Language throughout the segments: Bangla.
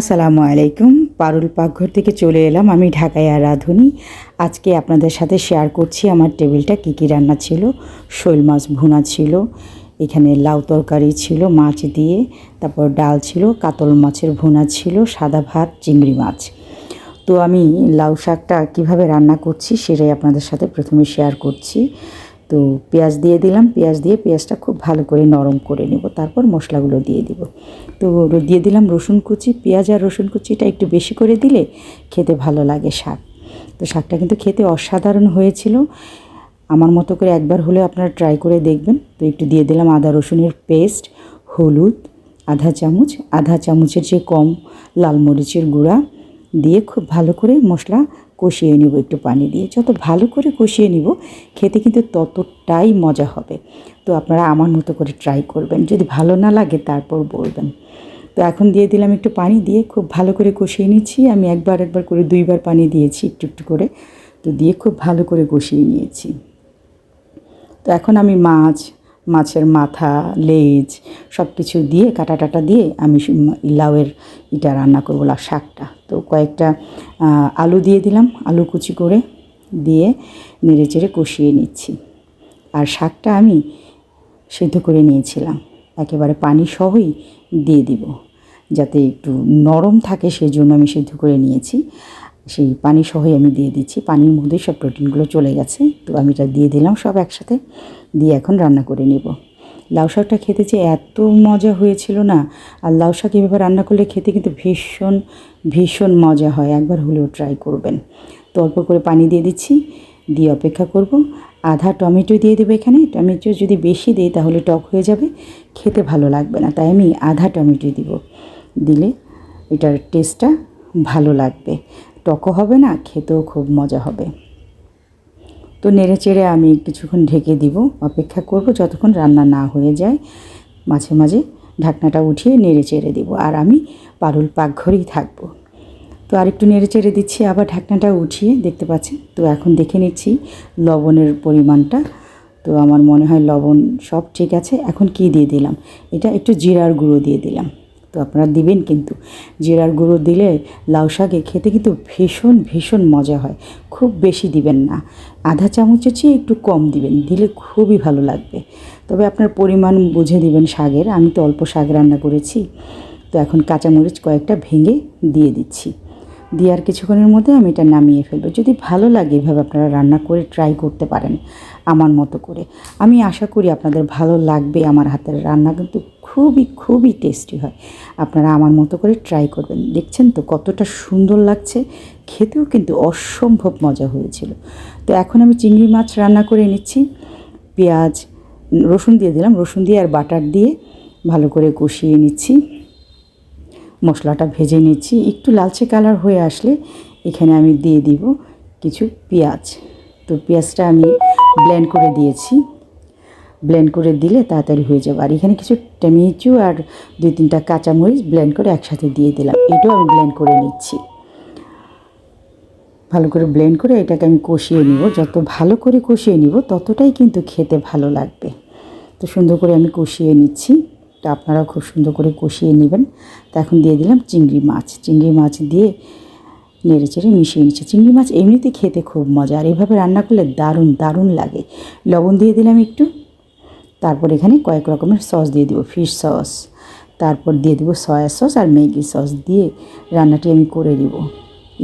আসসালামু আলাইকুম। পারুল পাকঘর থেকে চলে এলাম আমি ঢাকায় আর রাঁধুনি। আজকে আপনাদের সাথে শেয়ার করছি আমার টেবিলটা কী কী রান্না ছিল, শোল মাছ ভুনা ছিল, এখানে লাউ তরকারি ছিল, মাছ দিয়ে, তারপর ডাল ছিল, কাতল মাছের ভুনা ছিল, সাদা ভাত, চিংড়ি মাছ। তো আমি লাউ শাকটা কীভাবে রান্না করছি সেটাই আপনাদের সাথে প্রথমে শেয়ার করছি। তো পেঁয়াজ দিয়ে দিলাম, পেঁয়াজ দিয়ে পেঁয়াজটা খুব ভালো করে নরম করে নেব, তারপর মশলাগুলো দিয়ে দিব। তো দিয়ে দিলাম রসুন কুচি, পেঁয়াজ আর রসুন কুচিটা একটু বেশি করে দিলে খেতে ভালো লাগে শাক। তো শাকটা কিন্তু খেতে অসাধারণ হয়েছিল। আমার মতো করে একবার হলে আপনারা ট্রাই করে দেখবেন। তো একটু দিয়ে দিলাম আদা রসুনের পেস্ট হলুদ, আধা চামচ। আধা চামচের যে কম লাল মরিচের গুঁড়া দিয়ে খুব ভালো করে মশলা কষিয়ে নিব, একটু পানি দিয়ে। যত ভালো করে কষিয়ে নিব, খেতে কিন্তু ততটাই মজা হবে। তো আপনারা আমার মতো করে ট্রাই করবেন। যদি ভালো না লাগে, তারপর বলবেন। তো এখন দিয়ে দিলাম একটু পানি দিয়ে, খুব ভালো করে কষিয়ে নিচ্ছি। আমি একবার একবার করে দুইবার পানি দিয়েছি একটু একটু করে। তো দিয়ে খুব ভালো করে কষিয়ে নিয়েছি। তো এখন আমি মাছ মাছের মাথা, লেজ সব কিছু দিয়ে কাটা টাটা দিয়ে আমি লাউয়ের ইটা রান্না করব, লাউ শাকটা। তো কয়েকটা আলু দিয়ে দিলাম, আলু কুচি করে দিয়ে নেড়ে চেড়ে কষিয়ে নিচ্ছি। আর শাকটা আমি সিদ্ধ করে নিয়েছিলাম। একেবারে পানি সহই দিয়ে দিব, যাতে একটু নরম থাকে সেই জন্য আমি সিদ্ধ করে নিয়েছি। সেই পানি সহই আমি দিয়ে দিচ্ছি। পানির মধ্যেই সব প্রোটিনগুলো চলে গেছে। তো আমি এটা দিয়ে দিলাম সব একসাথে। দিয়ে এখন রান্না করে নেব। লাউ শাকটা খেতে যে এত মজা হয়েছিল না? আর লাউ শাক এভাবে রান্না করলে খেতে কিন্তু ভীষণ ভীষণ মজা হয়। একবার হলেও ট্রাই করবেন। তো অল্প করে পানি দিয়ে দিচ্ছি। দিয়ে অপেক্ষা করব। আধা টমেটো দিয়ে দেবো এখানে। টমেটো যদি বেশি দিই তাহলে টক হয়ে যাবে। খেতে ভালো লাগবে না। তাই আমি আধা টমেটো দিব। দিলে এটার টেস্টটা ভালো লাগবে। টকও হবে না, খেতেও খুব মজা হবে। তো নেড়ে চেড়ে আমি কিছুক্ষণ ঢেকে দিব, অপেক্ষা করব যতক্ষণ রান্না না হয়ে যায়। মাঝে মাঝে ঢাকনাটা উঠিয়ে নেড়ে চেড়ে দিব আর আমি পারুল পাকঘরেই থাকব। তো আরেকটু নেড়ে চেড়ে দিচ্ছি, আবার ঢাকনাটা উঠিয়ে দেখতে পাচ্ছেন? তো এখন দেখে নিচ্ছি লবণের পরিমাণটা। তো আমার মনে হয় লবণ সব ঠিক আছে, এখন কি দিয়ে দিলাম? এটা একটু জিরার গুঁড়ো দিয়ে দিলাম। তো আপনারা দিবেন কিন্তু। জিরার গুঁড়ো দিলে লাউ শাকে খেতে কিন্তু ভীষণ ভীষণ মজা হয়। খুব বেশি দিবেন না। আধা চামচের চেয়ে একটু কম দিবেন, দিলে খুবই ভালো লাগবে। তবে আপনার পরিমাণ বুঝে দিবেন শাকের। আমি তো অল্প শাক রান্না করেছি। তো এখন কাঁচামরিচ কয়েকটা ভেঙে দিয়ে দিচ্ছি। দিয়ে আর কিছুক্ষণের মধ্যে আমি এটা নামিয়ে ফেলব। যদি ভালো লাগে এভাবে আপনারা রান্না করে ট্রাই করতে পারেন, আমার মতো করে। আমি আশা করি আপনাদের ভালো লাগবে আমার হাতের রান্না কিন্তু খুবই খুবই টেস্টি হয়। আপনারা আমার মতো করে ট্রাই করবেন। দেখছেন তো কতটা সুন্দর লাগছে। খেতেও কিন্তু অসম্ভব মজা হয়েছিল। তো এখন আমি চিংড়ি মাছ রান্না করে নিচ্ছি। পেঁয়াজ, রসুন দিয়ে দিলাম। রসুন দিয়ে আর বাটার দিয়ে ভালো করে কষিয়ে নিচ্ছি। মশলাটা ভেজে নিচ্ছি। একটু লালচে কালার হয়ে আসলে এখানে আমি দিয়ে দিব কিছু পেঁয়াজ। তো পেঁয়াজটা আমি ব্লেন্ড করে দিয়েছি। ব্লেন্ড করে দিলে তাড়াতাড়ি হয়ে যাবে। আর এখানে কিছু টমেটো আর দুই তিনটা কাঁচামরিচ ব্লেন্ড করে একসাথে দিয়ে দিলাম। এটাও আমি ব্লেন্ড করে নিচ্ছি। ভালো করে ব্লেন্ড করে এটাকে আমি কষিয়ে নিব। যত ভালো করে কষিয়ে নিব, ততটাই কিন্তু খেতে ভালো লাগবে। তো সুন্দর করে আমি কষিয়ে নিচ্ছি। তো আপনারাও খুব সুন্দর করে কষিয়ে নেবেন। তো এখন দিয়ে দিলাম চিংড়ি মাছ। চিংড়ি মাছ দিয়ে নেড়ে চেড়ে মিশিয়ে নিচ্ছি। চিংড়ি মাছ এমনিতে খেতে খুব মজা। আর এভাবে রান্না করলে দারুণ দারুণ লাগে। লবণ দিয়ে দিলাম একটু। তারপর এখানে কয়েক রকমের সস দিয়ে দেবো, ফিশ সস, তারপর দিয়ে দিব সয়া সস আর ম্যাগি সস দিয়ে রান্নাটি আমি করে দিব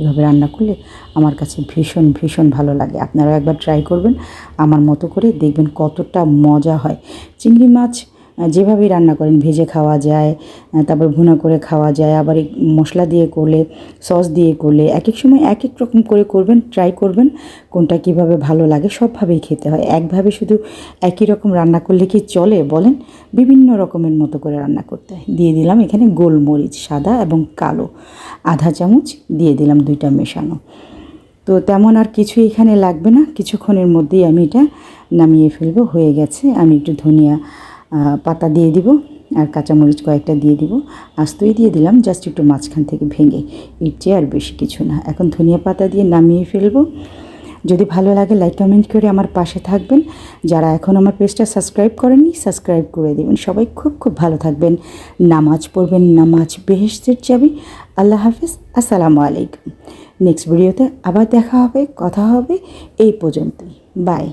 এভাবে রান্না করলে আমার কাছে ভীষণ ভীষণ ভালো লাগে। আপনারাও একবার ট্রাই করবেন। আমার মতো করে দেখবেন কতটা মজা হয়। চিংড়ি মাছ যেভাবেই রান্না করেন, ভেজে খাওয়া যায় তারপর ভুনা করে খাওয়া যায়, আবার মশলা দিয়ে করলে, সস দিয়ে করলে এক এক সময় এক এক রকম করে করবেন ট্রাই করবেন, কোনটা কীভাবে ভালো লাগে সবভাবেই খেতে হয়। একভাবে শুধু একই রকম রান্না করলে কি চলে বলেন? বিভিন্ন রকমের মতো করে রান্না করতে হয়। দিয়ে দিলাম এখানে গোলমরিচ সাদা এবং কালো। আধা চামচ দিয়ে দিলাম দুইটা মেশানো। তো তেমন আর কিছু এখানে লাগবে না। কিছুক্ষণের মধ্যেই আমি এটা নামিয়ে ফেলব। হয়ে গেছে। আমি একটু ধনিয়া পাতা দিয়ে দিব আর কাঁচামরিচ কয়েকটা দিয়ে দিব। আস্তই দিয়ে দিলাম জাস্ট একটু মাঝখান থেকে ভেঙে। এর চেয়ে আর বেশি কিছু না। এখন ধনিয়া পাতা দিয়ে নামিয়ে ফেলব। যদি ভালো লাগে লাইক কমেন্ট করে আমার পাশে থাকবেন। যারা এখন আমার পেজটা সাবস্ক্রাইব করেননি সাবস্ক্রাইব করে দেবেন। সবাই খুব খুব ভালো থাকবেন। নামাজ পড়বেন, নামাজ বেহেস্তের চাবি। আল্লাহ হাফিজ। আসসালামু আলাইকুম। নেক্সট ভিডিওতে আবার দেখা হবে, কথা হবে। এই পর্যন্তই। বাই